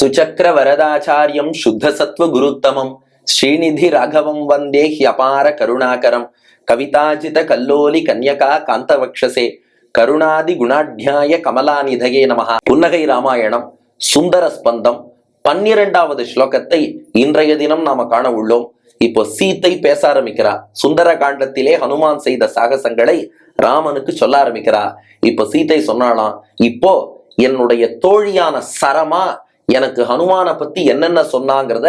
சுச்சக்கர வரதாச்சாரியம் சுத்த சத்வ குருத்தமம் ஸ்ரீநிதி ராகவம் வந்தே ஹியபார கருணாகரம் கவிதாஜித கல்லோலி கன்யகா காந்தவக்ஷசே கருணாதி குணாட்யாய கமலாநிதயே நமகா புன்னகை ராமாயணம் சுந்தர ஸ்பந்தம் பன்னிரெண்டாவது ஸ்லோகத்தை இன்றைய தினம் நாம காண உள்ளோம் இப்போ சீத்தை பேச ஆரம்பிக்கிறா. சுந்தர காண்டத்திலே ஹனுமான் செய்த சாகசங்களை ராமனுக்கு சொல்ல ஆரம்பிக்கிறா. இப்போ சீத்தை சொன்னாலாம் இப்போ என்னுடைய தோழியான சரமா எனக்கு ஹனுமானை பத்தி என்னென்ன சொன்னாங்கிறத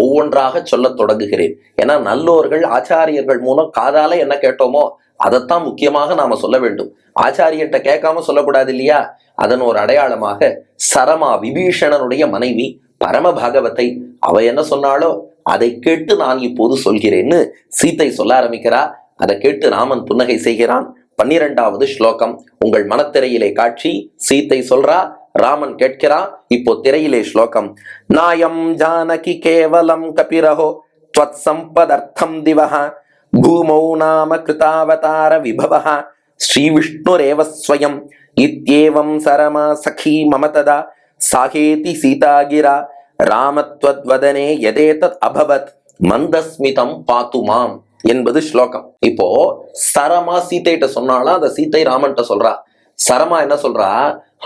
ஒவ்வொன்றாக சொல்லத் தொடங்குகிறேன். ஏன்னா நல்லோர்கள் ஆச்சாரியர்கள் மூலம் காதால என்ன கேட்டோமோ அதைத்தான் முக்கியமாக நாம சொல்ல வேண்டும். ஆச்சாரியர்கிட்ட கேட்காம சொல்லக்கூடாது இல்லையா? அதன் ஒரு அடையாளமாக சரமா விபீஷணனுடைய மனைவி பரம பாகவத்தை அவ என்ன சொன்னாலோ அதை கேட்டு நான் இப்போது சொல்கிறேன்னு சீத்தை சொல்ல ஆரம்பிக்கிறா. அதை கேட்டு ராமன் புன்னகை செய்கிறான். பன்னிரெண்டாவது ஸ்லோகம் உங்கள் மனத்திரையிலே காட்சி சீத்தை சொல்றா. ராமன் கேட்கிறான் இப்போ திரையிலே ஸ்லோகம் நாயம் ஜானகி கேவலம் கபிரஹோ त्वत् सम्पदर्थं दिवः भूमौ नाम कृतावतार विभवः श्रीविष्णुरेव स्वयम् इत्येवं सरमा सखी मम तदा साहेति सीतागिरा ராமத்வத்வதனே எதேதத் அபவத் மந்தஸ்மிதம் பாத்து மாம் என்பது ஸ்லோகம் இப்போ சரமா சீதைகிட்ட சொன்னாலும் அந்த சீத்தை ராமன்கிட்ட சொல்றா சரமா என்ன சொல்றா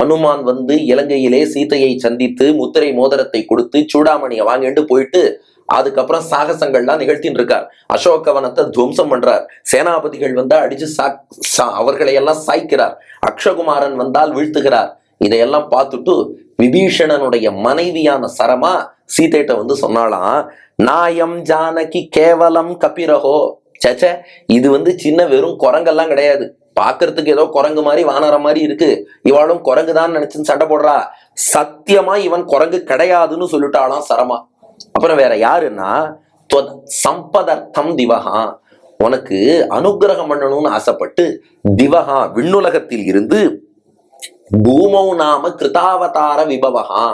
ஹனுமான் வந்து இலங்கையிலே சீதையை சந்தித்து முத்திரை மோதிரத்தை கொடுத்து சூடாமணியை வாங்கிட்டு போயிட்டு அதுக்கப்புறம் சாகசங்கள்லாம் நிகழ்த்தின்னு இருக்கார். அசோகவனத்தை துவம்சம் பண்றார். சேனாபதிகள் வந்தா அடிச்சு சா சா- அவர்களை எல்லாம் சாய்க்கிறார். அக்ஷகுமாரன் வந்தால் வீழ்த்துகிறார். இதையெல்லாம் பார்த்துட்டு விபீஷணனுடைய மனைவியான சரமா சீதைட்ட வந்து சொன்னாலாம் நாயம் ஜானகி கேவலம் கபிரகோ. சச்ச இது வந்து சின்ன வெறும் குரங்கெல்லாம் கிடையாது. பாக்குறதுக்கு ஏதோ குரங்கு மாதிரி வானரம் மாதிரி இருக்கு. இவாளும் குரங்கு தான் நினைச்சுன்னு சண்டை போடுறா. சத்தியமா இவன் குரங்கு கிடையாதுன்னு சொல்லிட்டாலும் சரமா. அப்புறம் வேற யாருன்னா சம்பதர்த்தம் திவகா உனக்கு அனுக்கிரகம் பண்ணணும்னு ஆசைப்பட்டு திவகா விண்ணுலகத்தில் இருந்து பூமௌ நாம கிருதாவதார விபவகா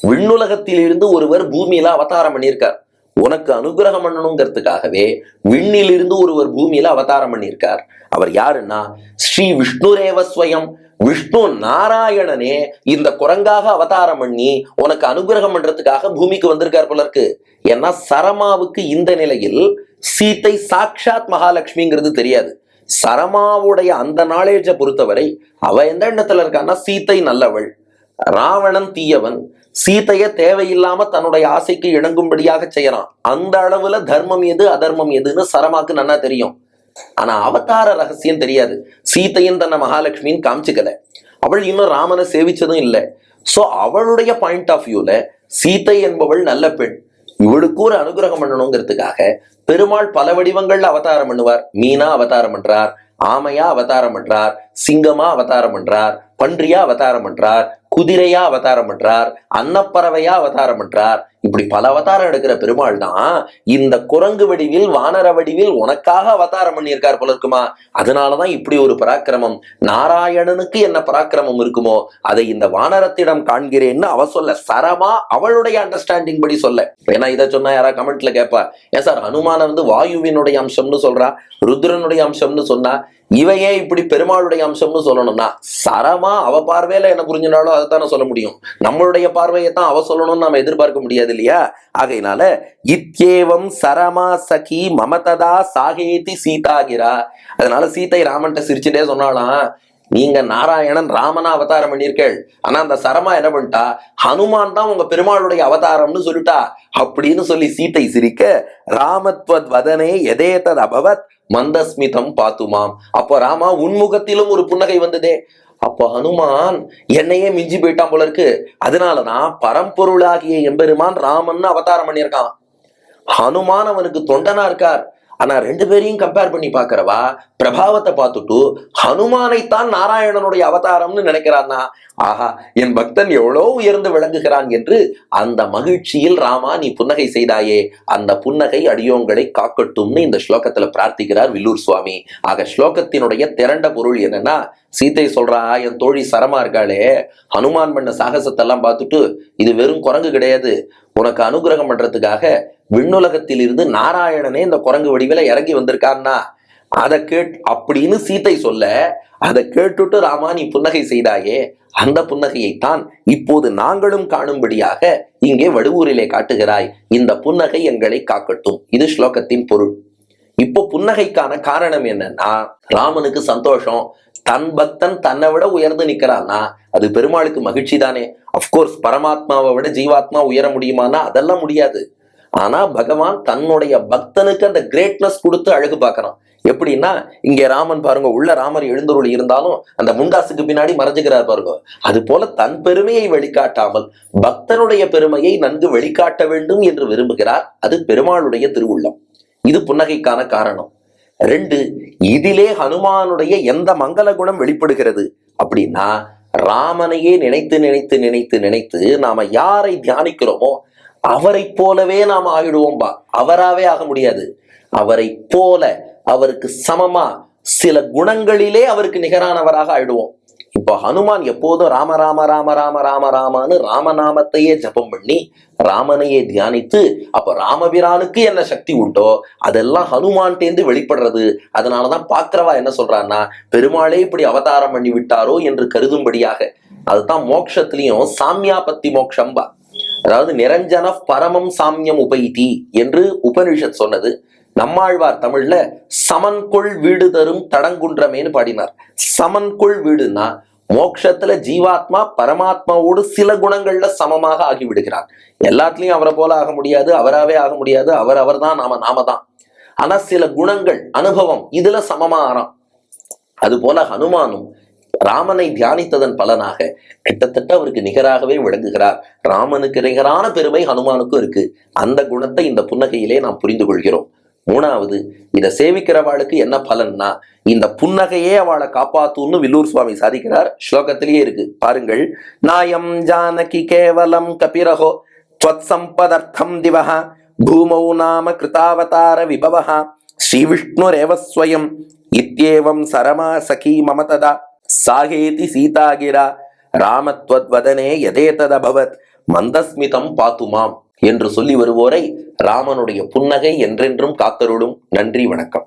விண்ணுலகத்தில் இருந்து ஒருவர் பூமியில அவதாரம் பண்ணியிருக்கார். உனக்கு அனுகிரகம் பண்ணணுங்கிறதுக்காகவே விண்ணிலிருந்து ஒருவர் பூமியில அவதாரம் பண்ணியிருக்கார். அவர் யாருன்னா ஸ்ரீ விஷ்ணு ரேவஸ்வயம் விஷ்ணு நாராயணனே இந்த குரங்காக அவதாரம் பண்ணி உனக்கு அனுகிரகம் பண்றதுக்காக பூமிக்கு வந்திருக்கார் போல இருக்கு. ஏன்னா சரமாவுக்கு இந்த நிலையில் சீத்தை சாக்ஷாத் மகாலட்சுமிங்கிறது தெரியாது. சரமாவுடைய அந்த நாலேஜை பொறுத்தவரை அவ எந்த எண்ணத்துல இருக்கான்னா சீத்தை நல்லவள். ராவணன் தீயவன். சீதைய தேவையில்லாம தன்னுடைய ஆசைக்கு இணங்கும்படியாக செய்யறான். அந்த அளவுல தர்மம் எது அதர்மம் எதுன்னு சரமாக்கு நன்னா தெரியும். ஆனா அவதார ரகசியம் தெரியாது. சீத்தையும் தன்னை மகாலட்சுமின்னு காமிச்சுக்கல. அவள் இன்னும் ராமனை சேவிச்சதும் இல்லை. சோ அவளுடைய பாயிண்ட் ஆஃப் வியூல சீதை என்பவள் நல்ல பெண். இவளுக்கு ஒரு அனுகிரகம் பண்ணணுங்கிறதுக்காக பெருமாள் பல வடிவங்கள்ல அவதாரம் பண்ணுவார். மீனா அவதாரம் பண்றார். ஆமையா அவதாரம் பண்றார். சிங்கமா அவதாரம் பண்றார் பன்றியா அவதாரம் பண்றார் குதிரையா அவதாரம் பண்றார் அன்னப்பறவையா அவதாரம் பண்றார். இப்படி பல அவதாரம் எடுக்கிற பெருமாள் தான் இந்த குரங்கு வடிவில் வானர வடிவில் உனக்காக அவதாரம் பண்ணியிருக்கார் போல இருக்குமா? அதனாலதான் இப்படி ஒரு பராக்கிரமம். நாராயணனுக்கு என்ன பராக்கிரமம் இருக்குமோ அதை இந்த வானரத்திடம் காண்கிறேன்னு அவ சொல்ல. சரமா அவளுடைய அண்டர்ஸ்டாண்டிங் படி சொல்ல. ஏன்னா இதை சொன்னா யாரா கமெண்ட்ல கேட்பா. ஏன் சார் அனுமான வந்து வாயுவினுடைய அம்சம்னு சொல்றா ருத்ரனுடைய அம்சம்னு சொன்னா இவையே ஏன் இப்படி பெருமாளுடைய அம்சம்னு சொல்லணும்னா சரமா அவ பார்வையில என்ன புரிஞ்சினாலும் அதைத்தானே சொல்ல முடியும். நம்மளுடைய பார்வையை தான் அவ சொல்லணும்னு நாம எதிர்பார்க்க முடியாது இல்லையா? ஆகையினால இத்யேவம் சரமா சகி மமததா சாகேதி சீதாகிரா. அதனால சீதை ராமன்ட்ட சிரிச்சுட்டே சொன்னாலாம் நீங்க நாராயணன் ராமனா அவதாரம் பண்ணியிருக்கேள். ஆனா அந்த சரமா என்ன பண்ணிட்டா? ஹனுமான் தான் உங்க பெருமாளுடைய அவதாரம்னு சொல்லிட்டா. அப்படின்னு சொல்லி சீத்தை சிரிக்க ராமத்வத் வதனே எதேதத் அபவத் மந்தஸ்மிதம் பாத்துமாம். அப்போ ராமா உன்முகத்திலும் ஒரு புன்னகை வந்ததே. அப்போ ஹனுமான் என்னையே மிஞ்சி போயிட்டான் போல இருக்கு. அதனாலதான் பரம்பொருளாகிய எம்பெருமான் ராமன் அவதாரம் பண்ணியிருக்கான். ஹனுமான் அவனுக்கு தொண்டனா இருக்கார். ஆனா ரெண்டு பேரையும் கம்பேர் பண்ணி பாக்குறவா பிரபாவத்தை பார்த்துட்டு ஹனுமானைத்தான் நாராயணனுடைய அவதாரம்னு நினைக்கிறான்னா ஆஹா என் பக்தன் எவ்வளோ உயர்ந்து விளங்குகிறான் என்று அந்த மகிழ்ச்சியில் ராமா நீ புன்னகை செய்தாயே அந்த புன்னகை அடியோங்களை காக்கட்டும்னு இந்த ஸ்லோகத்துல பிரார்த்திக்கிறார் வில்லூர் சுவாமி. ஆக ஸ்லோகத்தினுடைய திரண்ட பொருள் என்னன்னா சீதை சொல்றா என் தோழி சரமா இருக்காளே ஹனுமான் பண்ண சாகசத்தெல்லாம் பார்த்துட்டு இது வெறும் குரங்கு கிடையாது. உனக்கு அனுகிரகம் பண்றதுக்காக விண்ணுலகத்திலிருந்து நாராயணனே இந்த குரங்கு வடிவில இறங்கி வந்திருக்கான்னா அதை கேட் அப்படின்னு சீத்தை சொல்ல அதை கேட்டுட்டு ராமா நீ புன்னகை செய்தாயே அந்த புன்னகையைத்தான் இப்போது நாங்களும் காணும்படியாக இங்கே வடுவூரிலே காட்டுகிறாய். இந்த புன்னகை எங்களை காக்கட்டும். இது ஸ்லோகத்தின் பொருள். இப்போ புன்னகைக்கான காரணம் என்னன்னா ராமனுக்கு சந்தோஷம். தன் பக்தன் தன்னை விட உயர்ந்து நிக்கிறான்னா அது பெருமாளுக்கு மகிழ்ச்சி தானே. அப்கோர்ஸ் பரமாத்மாவை விட ஜீவாத்மா உயர முடியுமானா அதெல்லாம் முடியாது. ஆனா பகவான் தன்னுடைய பக்தனுக்கு அந்த கிரேட்னஸ் கொடுத்து அழகு பார்க்கறான். எப்படின்னா இங்கே ராமன் பாருங்க உள்ள ராமர் எழுந்தருள் இருந்தாலும் அந்த முண்டாசுக்கு பின்னாடி மறைஞ்சுக்கிறார் பாருங்க. அது போல தன் பெருமையை வெளிக்காட்டாமல் பக்தனுடைய பெருமையை நன்கு வெளிக்காட்ட வேண்டும் என்று விரும்புகிறார். அது பெருமாளுடைய திருவுள்ளம். இது புன்னகைக்கான காரணம். ரெண்டு இதிலே ஹனுமானுடைய எந்த மங்கள குணம் வெளிப்படுகிறது? அப்படின்னா ராமனையே நினைத்து நினைத்து நினைத்து நினைத்து நாம யாரை தியானிக்கிறோமோ அவரை போலவே நாம் ஆகிடுவோம்பா. அவராவே ஆக முடியாது. அவரை போல அவருக்கு சமமா சில குணங்களிலே அவருக்கு நிகரானவராக ஆயிடுவோம் இப்போ ஹனுமான் எப்போதும் ராம ராம ராம ராம ராம ராமான்னு ராமநாமத்தையே ஜபம் பண்ணி ராமனையே தியானித்து அப்ப ராமபிரானுக்கு என்ன சக்தி உண்டோ அதெல்லாம் ஹனுமான்டேந்து வெளிப்படுறது. அதனாலதான் பாக்கிரவா என்ன சொல்றான்னா பெருமாளே இப்படி அவதாரம் பண்ணி விட்டாரோ என்று கருதும்படியாக. அதுதான் மோக்ஷத்திலையும் சாமியாபத்தி மோக்ஷம்பா. அதாவது நிரஞ்சன பரமம் சாமியம் உபைதி என்று உபனிஷத் சொன்னது. நம்மாழ்வார் தமிழ்ல சமன்கொள் வீடு தரும் தடங்குன்றமேன்னு பாடினார். சமன்கொள் வீடுனா மோட்சத்துல ஜீவாத்மா பரமாத்மாவோடு சில குணங்கள்ல சமமாக ஆகி விடுகிறார் எல்லாத்துலயும் அவரை போல ஆக முடியாது அவராவே ஆக முடியாது அவர் அவர்தான் நாம நாம தான் ஆனா சில குணங்கள் அனுபவம் இதுல சமமா ஆறாம் அது போல ஹனுமானும் ராமனை தியானித்ததன் பலனாக கிட்டத்தட்ட அவருக்கு நிகராகவே விளங்குகிறார். ராமனுக்கு நிகரான பெருமை ஹனுமானுக்கும் இருக்கு. அந்த குணத்தை இந்த புன்னகையிலே நாம் புரிந்து கொள்கிறோம். மூணாவது இதை சேவிக்கிறவாளுக்கு என்ன பலன்னா இந்த புன்னகையே அவளை காப்பாத்தும்னு வில்லூர் சுவாமி சாதிக்கிறார். ஸ்லோகத்திலேயே இருக்கு. பாருங்கள் நாயம் ஜானகி கேவலம் கபிரகோ சம்பதர்த்தம் திவஹா பூமௌ நாம கிருதாவதார விபவஹா ஸ்ரீவிஷ்ணுரேவஸ்வயம் இத்தியேவம் சரமா சகி மமததா சாகேதி சீதாகிரா ராமத்வத்வதனே எதேததபவத் மந்தஸ்மிதம் பாத்துமாம் என்று சொல்லி வருவோரை ராமனுடைய புன்னகை என்றென்றும் காத்தருளும். நன்றி வணக்கம்.